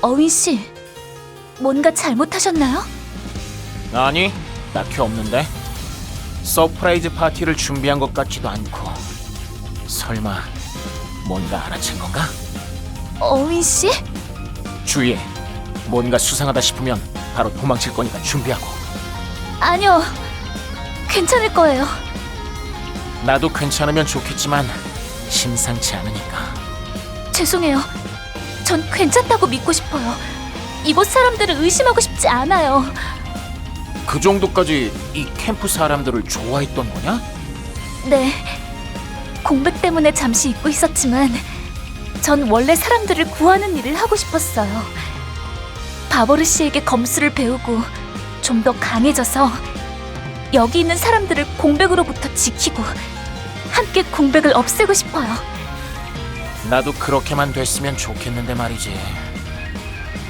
어윈 씨, 뭔가 잘못하셨나요? 아니, 딱히 없는데. 서프라이즈 파티를 준비한 것 같지도 않고. 설마 뭔가 알아챈 건가? 어윈 씨? 주위에 뭔가 수상하다 싶으면 바로 도망칠 거니까 준비하고. 아니요. 괜찮을 거예요. 나도 괜찮으면 좋겠지만 심상치 않으니까. 죄송해요. 전 괜찮다고 믿고 싶어요. 이곳 사람들을 의심하고 싶지 않아요. 그 정도까지 이 캠프 사람들을 좋아했던 거냐? 네. 공백 때문에 잠시 잊고 있었지만 전 원래 사람들을 구하는 일을 하고 싶었어요. 바버르 씨에게 검수를 배우고 좀 더 강해져서 여기 있는 사람들을 공백으로부터 지키고 함께 공백을 없애고 싶어요. 나도 그렇게만 됐으면 좋겠는데 말이지.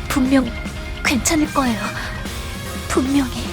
분명 괜찮을 거예요. 분명히.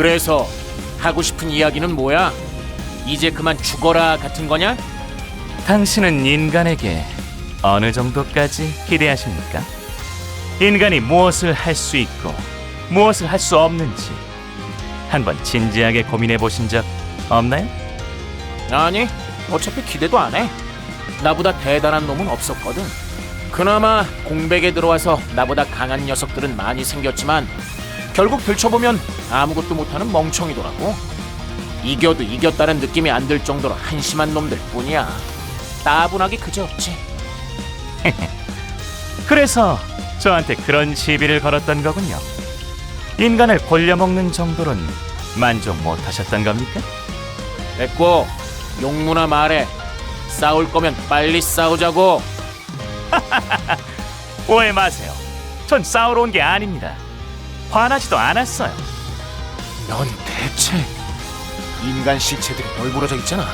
그래서 하고 싶은 이야기는 뭐야? 이제 그만 죽어라 같은 거냐? 당신은 인간에게 어느 정도까지 기대하십니까? 인간이 무엇을 할 수 있고 무엇을 할 수 없는지 한번 진지하게 고민해 보신 적 없나요? 아니, 어차피 기대도 안 해. 나보다 대단한 놈은 없었거든. 그나마 공백에 들어와서 나보다 강한 녀석들은 많이 생겼지만 결국 들춰보면 아무것도 못하는 멍청이더라고. 이겨도 이겼다는 느낌이 안 들 정도로 한심한 놈들 뿐이야. 따분하기 그지없지. 그래서 저한테 그런 시비를 걸었던 거군요. 인간을 골려먹는 정도로는 만족 못하셨던 겁니까? 됐고 용무나 말해. 싸울 거면 빨리 싸우자고. 오해 마세요. 전 싸우러 온 게 아닙니다. 화나지도 않았어요. 넌 대체 인간 시체들이 널브러져 있잖아.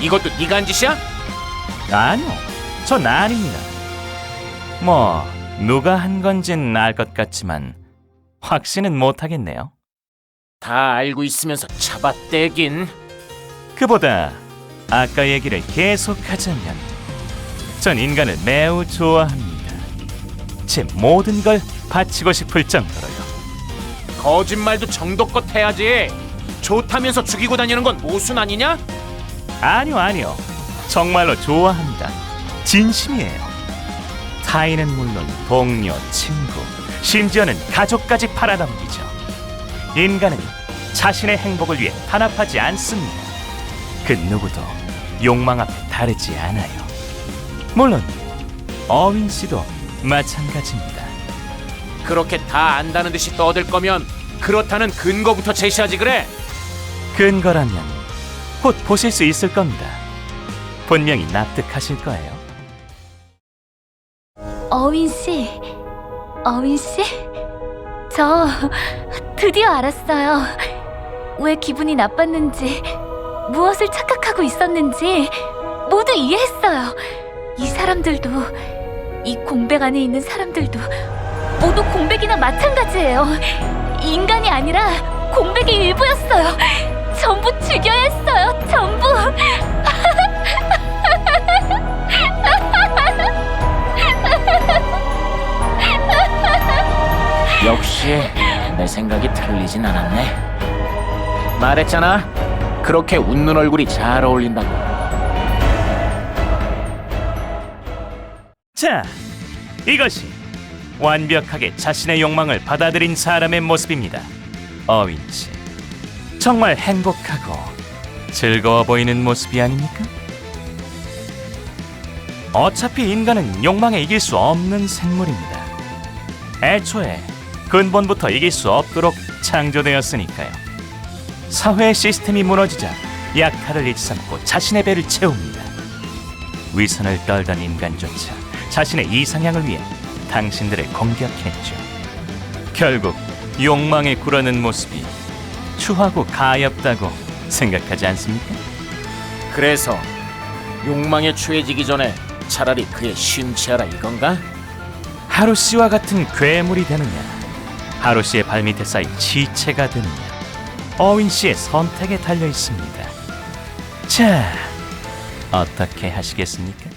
이것도 네가 한 짓이야? 아니요, 전 아닙니다. 뭐 누가 한 건진 알 것 같지만 확신은 못하겠네요. 다 알고 있으면서 잡아떼긴. 그보다 아까 얘기를 계속하자면 전 인간을 매우 좋아합니다. 제 모든 걸 바치고 싶을 정도로요. 거짓말도 정도껏 해야지. 좋다면서 죽이고 다니는 건 모순 아니냐? 아니요, 아니요. 정말로 좋아합니다. 진심이에요. 타인은 물론 동료, 친구, 심지어는 가족까지 팔아넘기죠. 인간은 자신의 행복을 위해 탄압하지 않습니다. 그 누구도 욕망 앞에 다르지 않아요. 물론 어윈 씨도 마찬가지입니다. 그렇게 다 안다는 듯이 떠들 거면 그렇다는 근거부터 제시하지 그래. 근거라면 곧 보실 수 있을 겁니다. 분명히 납득하실 거예요. 어윈 씨, 어윈 씨, 저 드디어 알았어요. 왜 기분이 나빴는지, 무엇을 착각하고 있었는지 모두 이해했어요. 이 사람들도, 이 공백 안에 있는 사람들도 모두 공백이나 마찬가지예요. 인간이 아니라 공백의 일부였어요. 전부 죽여야 했어요. 전부. 역시 내 생각이 틀리진 않았네. 말했잖아. 그렇게 웃는 얼굴이 잘 어울린다고. 자, 이것이 완벽하게 자신의 욕망을 받아들인 사람의 모습입니다. 어윈 씨, 정말 행복하고 즐거워 보이는 모습이 아닙니까? 어차피 인간은 욕망에 이길 수 없는 생물입니다. 애초에 근본부터 이길 수 없도록 창조되었으니까요. 사회 시스템이 무너지자 약탈을 일삼고 자신의 배를 채웁니다. 위선을 떨던 인간조차 자신의 이상향을 위해 당신들을 공격했죠. 결국 욕망에 굴하는 모습이 추하고 가엽다고 생각하지 않습니까? 그래서 욕망에 취해지기 전에 차라리 그에 심취하라 이건가? 하루 씨와 같은 괴물이 되느냐, 하루 씨의 발밑에 쌓인 지체가 되느냐, 어윈 씨의 선택에 달려 있습니다. 자, 어떻게 하시겠습니까?